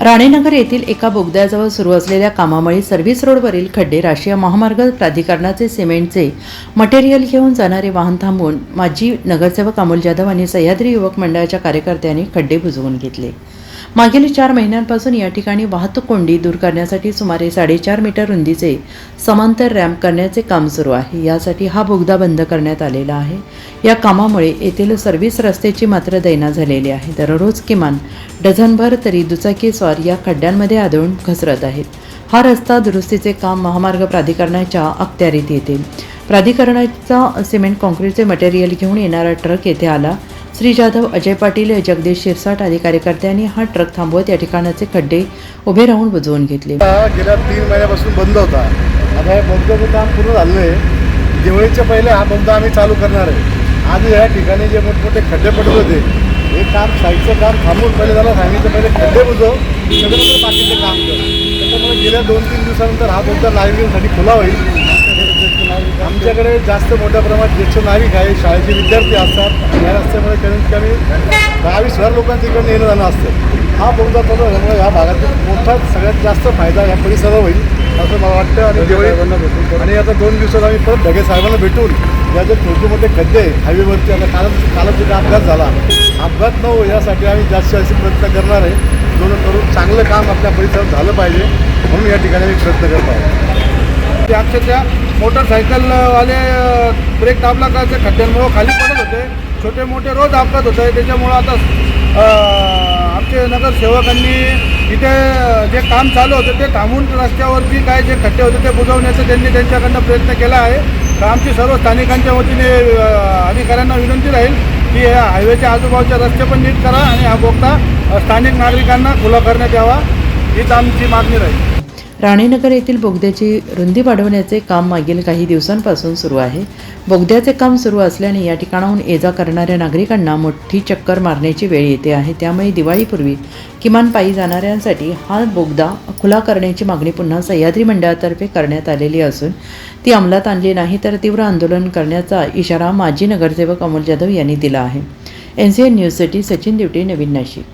राणेनगर येथील एका बोगद्याजवळ सुरू असलेल्या कामामुळे सर्व्हिस रोडवरील खड्डे राष्ट्रीय महामार्ग प्राधिकरणाचे सिमेंटचे मटेरियल घेऊन जाणारे वाहन थांबवून माजी नगरसेवक अमोल जाधव आणि सह्याद्री युवक मंडळाच्या कार्यकर्त्यांनी खड्डे बुजवून घेतले. मागील चार महिन्यांपासून या ठिकाणी वाहतूक कोंडी दूर करण्यासाठी सुमारे साडेचार मीटर रुंदीचे समांतर रॅम्प करण्याचे काम सुरू आहे. यासाठी हा बोगदा बंद करण्यात आलेला आहे. या कामामुळे येथील सर्व्हिस रस्त्याची मात्र दैना झालेली आहे. दररोज किमान डझनभर तरी दुचाकी स्वार या खड्ड्यांमध्ये आदळून घसरत आहेत. हा रस्ता दुरुस्तीचे काम महामार्ग प्राधिकरणाच्या अखत्यारीत येते. प्राधिकरणाचा सिमेंट कॉन्क्रीटचे मटेरियल घेऊन येणारा ट्रक येथे आला. श्री जाधव अजय पाटील जगदीश शिरसाट आदी कार्यकर्त्यांनी हा ट्रक थांबवत या ठिकाणाचे खड्डे उभे राहून बुजवून घेतले. गेल्या तीन महिन्यापासून बंद होता. आता हे बंदचं काम पूर्ण झालं आहे. दिवाळीच्या पहिले हा बंद आम्ही चालू करणार आहे. आज या ठिकाणी जे मोठमोठे खड्डे पडत होते हे काम साईडचं काम थांबून पहिले झालं सांगितलं पहिले खड्डे बुजव सगळं बाकीचं काम कर. त्याच्यामुळे गेल्या दोन तीन दिवसानंतर हा बंद लाईव्हिंगसाठी खुला होईल. आमच्याकडे जास्त मोठ्या प्रमाणात ज्येष्ठ नागरिक आहे शाळेचे विद्यार्थी असतात. या रस्त्यामध्ये कमीत कमी दहा वीस हजार लोकांचं इकडे येणं जाणं असतं. हा बोगदा चालू झाल्यामुळे या भागातील मोठा सगळ्यात जास्त फायदा या परिसराला होईल असं मला वाटतं. आणि दिवाळी आणि आता दोन दिवसात आम्ही परत ढगे साहेबांना भेटून या जे छोटे मोठे खड्डे आहे हायवेवरती आता काल कालच तिथे अपघात झाला. अपघात न हो यासाठी आम्ही जास्त जास्त प्रयत्न करणार आहे. जेणेकरून चांगलं काम आपल्या परिसरात झालं पाहिजे. म्हणून या ठिकाणी आम्ही प्रयत्न करत आहोत. ते अक्षरशः मोटरसायकलवाले ब्रेक दाबला का ते खड्ड्यांमुळं खाली पडत होते. छोटे मोठे रोज अपघात होत. आहे त्याच्यामुळं आता आमचे नगरसेवकांनी इथे जे काम चालू होतं ते थांबून रस्त्यावरती काय जे खड्डे होते ते बुजवण्याचा त्यांनी त्यांच्याकडनं प्रयत्न केला आहे. तर आमची सर्व स्थानिकांच्या वतीने अधिकाऱ्यांना विनंती राहील की हायवेच्या आजूबाजूचे रस्ते पण नीट करा आणि हा बोगदा स्थानिक नागरिकांना खुला करण्यात यावा. हीच आमची मागणी राहील. राणेनगर येथील बोगद्याची रुंदी वाढवण्याचे काम मागील काही दिवसांपासून सुरू आहे. बोगद्याचे काम सुरू असल्याने या ठिकाणाहून ये जा करणाऱ्या नागरिकांना मोठी चक्कर मारण्याची वेळ येते आहे. त्यामुळे दिवाळीपूर्वी किमान पायी जाणाऱ्यांसाठी हा बोगदा खुला करण्याची मागणी पुन्हा सह्याद्री मंडळातर्फे करण्यात आलेली असून ती अंमलात आणली नाही तर तीव्र आंदोलन करण्याचा इशारा माजी नगरसेवक अमोल जाधव यांनी दिला आहे. एन सी एन न्यूजसाठी सचिन दिवटे नवीन नाशिक.